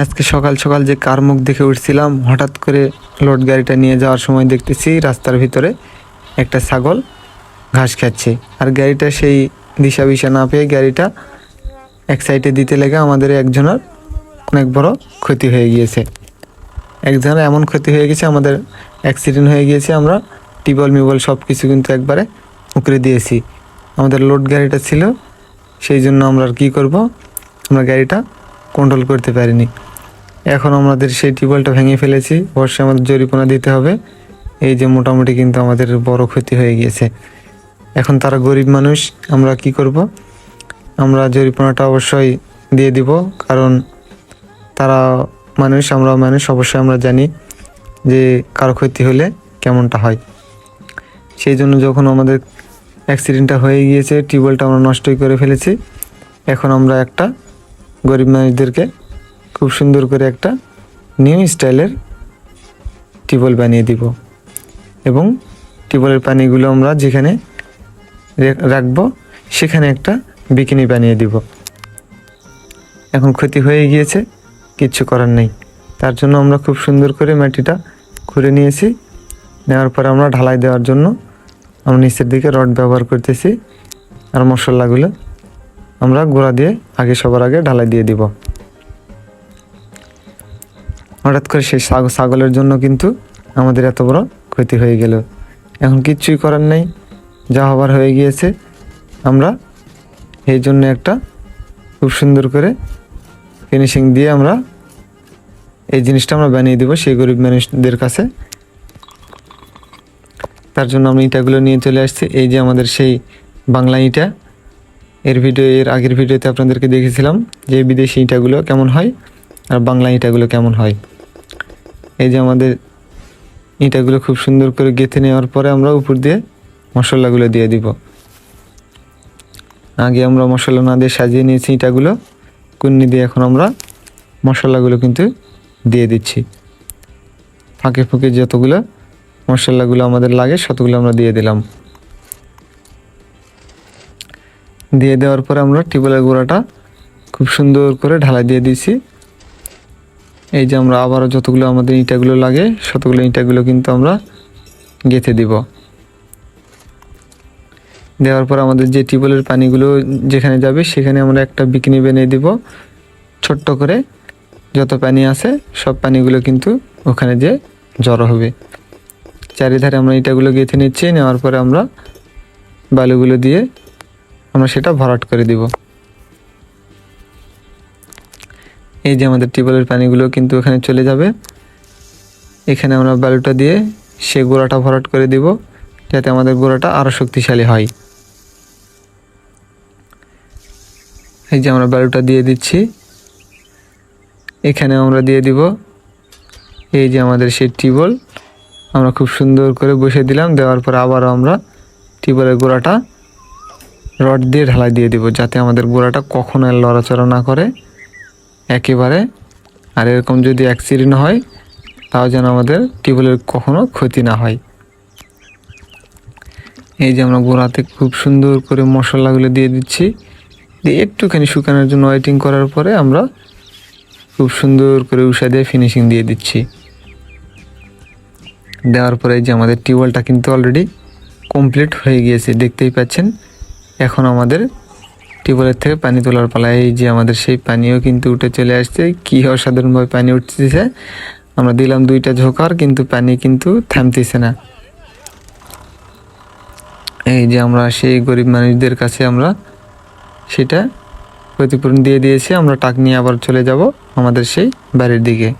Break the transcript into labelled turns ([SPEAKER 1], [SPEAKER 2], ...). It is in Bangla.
[SPEAKER 1] আজকে সকাল সকাল যে কার মুখ দেখে উঠছিলাম, হঠাৎ করে লোড গাড়িটা নিয়ে যাওয়ার সময় দেখতেছি রাস্তার ভিতরে একটা ছাগল ঘাস খাচ্ছে। আর গাড়িটা সেই দিশা বিশা না পেয়ে গাড়িটা এক সাইডে দিতে লেগে আমাদের একজনের অনেক বড় ক্ষতি হয়ে গিয়েছে। একজনের এমন ক্ষতি হয়ে গেছে, আমাদের অ্যাক্সিডেন্ট হয়ে গিয়েছে, আমরা টিবল মিবল সব কিছু কিন্তু একবারে উকরে দিয়েছি। আমাদের লোড গাড়িটা ছিল, সেই জন্য আমরা আর কী করব? আমরা গাড়িটা কন্ট্রোল করতে পারিনি। এখন আমাদের সেই টিউবওয়েলটা ভেঙে ফেলেছি অবশ্যই আমাদের জরিমানা দিতে হবে। এই যে মোটামুটি কিন্তু আমাদের বড় ক্ষতি হয়ে গিয়েছে। এখন তারা গরিব মানুষ, আমরা কি করব? আমরা জরিমানাটা অবশ্যই দিয়ে দিব, কারণ তারা মানুষ আমরা মানুষ, অবশ্যই আমরা জানি যে কারও ক্ষতি হলে কেমনটা হয়। সেই জন্য যখন আমাদের অ্যাক্সিডেন্টটা হয়ে গিয়েছে, টিউবওয়েলটা আমরা নষ্টই করে ফেলেছি। এখন আমরা একটা গরিব মানুষদেরকে খুব সুন্দর করে একটা নিউ স্টাইলের টিউবওয়েল বানিয়ে দিব। এবং টিউবওয়েলের পানিগুলো আমরা যেখানে রাখব, সেখানে একটা বিকিনি বানিয়ে দিব। এখন ক্ষতি হয়ে গিয়েছে, কিচ্ছু করার নেই। তার জন্য আমরা খুব সুন্দর করে মাটিটা খুঁড়ে নিয়েছি। নেওয়ার পর আমরা ঢালাই দেওয়ার জন্য আমরা নিচের দিকে রড ব্যবহার করতেছি। আর মশলাগুলো আমরা গোড়া দিয়ে আগে সবার আগে ঢালাই দিয়ে দিব। হঠাৎ করে সেই ছাগ ছাগলের জন্য কিন্তু আমাদের এত বড় ক্ষতি হয়ে গেল। এখন কিচ্ছুই করার নেই, যা হবার হয়ে গিয়েছে। আমরা এই জন্য একটা খুব সুন্দর করে ফিনিশিং দিয়ে আমরা এই জিনিসটা আমরা বানিয়ে দেবো সেই গরিব মানুষদের কাছে। তার জন্য আমরা ইটাগুলো নিয়ে চলে আসছি। এই যে আমাদের সেই বাংলা ইটা এর ভিডিও এর আগের ভিডিওতে আপনাদেরকে দেখেছিলাম যে বিদেশি ইটাগুলো কেমন হয় আর বাংলা ইটাগুলো কেমন হয়। এই যে আমাদের ইটাগুলো খুব সুন্দর করে গেঁথে নেওয়ার পরে আমরা উপর দিয়ে মশলাগুলো দিয়ে দিব। আগে আমরা মশলা না দিয়ে সাজিয়ে নিয়েছি ইটাগুলো, কুন্নি দিয়ে এখন আমরা মশলাগুলো কিন্তু দিয়ে দিচ্ছি। ফাঁকে ফুঁকে যতগুলো মশলাগুলো আমাদের লাগে ততগুলো আমরা দিয়ে দিলাম। দিয়ে দেওয়ার পরে আমরা টিউবওয়েলের গোড়াটা খুব সুন্দর করে ঢালাই দিয়ে দিয়েছি। এই যে আমরা আবারও যতগুলো আমাদের ইঁটাগুলো লাগে ততগুলো ইঁটাগুলো কিন্তু আমরা গেঁথে দিব। দেওয়ার পর আমাদের যে টিউবওয়েলের পানিগুলো যেখানে যাবে, সেখানে আমরা একটা বিকিনি বেনিয়ে দিব। ছোট্ট করে যত পানি আছে, সব পানিগুলো কিন্তু ওখানে যে জড়ো হবে। চারিধারে আমরা ইটাগুলো গেঁথে নিচ্ছি, নেওয়ার পরে আমরা বালুগুলো দিয়ে আমরা সেটা ভরাট করে দিব। এই যে আমাদের টিউবওয়েলের পানিগুলো কিন্তু এখানে চলে যাবে। এখানে আমরা বালুটা দিয়ে সে গোড়াটা ভরাট করে দিব, যাতে আমাদের গোড়াটা আরও শক্তিশালী হয়। এই যে আমরা বালুটা দিয়ে দিচ্ছি। এখানে আমরা দিয়ে দিব এই যে আমাদের সেই টিউবওয়েল। আমরা খুব সুন্দর করে বসে দিলাম, দেওয়ার পর আবারও আমরা টিউবওয়েলের গোড়াটা রড দিয়ে ঢালাই দিয়ে দিব যাতে আমাদের গোড়াটা কখনো লড়াচড়া না করে। একেবারে। আর এরকম যদি অ্যাক্সিডেন্ট হয়, তাও যেন আমাদের টিউবওয়েলের কখনো ক্ষতি না হয়। এই যে আমরা গোড়াতে খুব সুন্দর করে মশলাগুলো দিয়ে দিচ্ছি। দিয়ে একটুখানি শুকানোর জন্য ওয়েটিং করার পরে আমরা খুব সুন্দর করে উষা দিয়ে ফিনিশিং দিয়ে দিচ্ছি। দেওয়ার পরে যে আমাদের টিউবওয়েলটা কিন্তু অলরেডি কমপ্লিট হয়ে গিয়েছে, দেখতেই পাচ্ছেন? এখন আমাদের টিউবওয়েলের থেকে পানি তোলার পালা এই যে আমাদের সেই পানিও কিন্তু উঠে চলে আসছে। কী অসাধারণভাবে পানি উঠতেছে। আমরা দিলাম দুইটা ঝোকার, কিন্তু পানি কিন্তু থামতেছে না। এই যে আমরা সেই গরিব মানুষদের কাছে আমরা সেটা ক্ষতিপূরণ দিয়ে দিয়েছি। আমরা টাক নিয়ে আবার চলে যাব আমাদের সেই বাড়ির দিকে।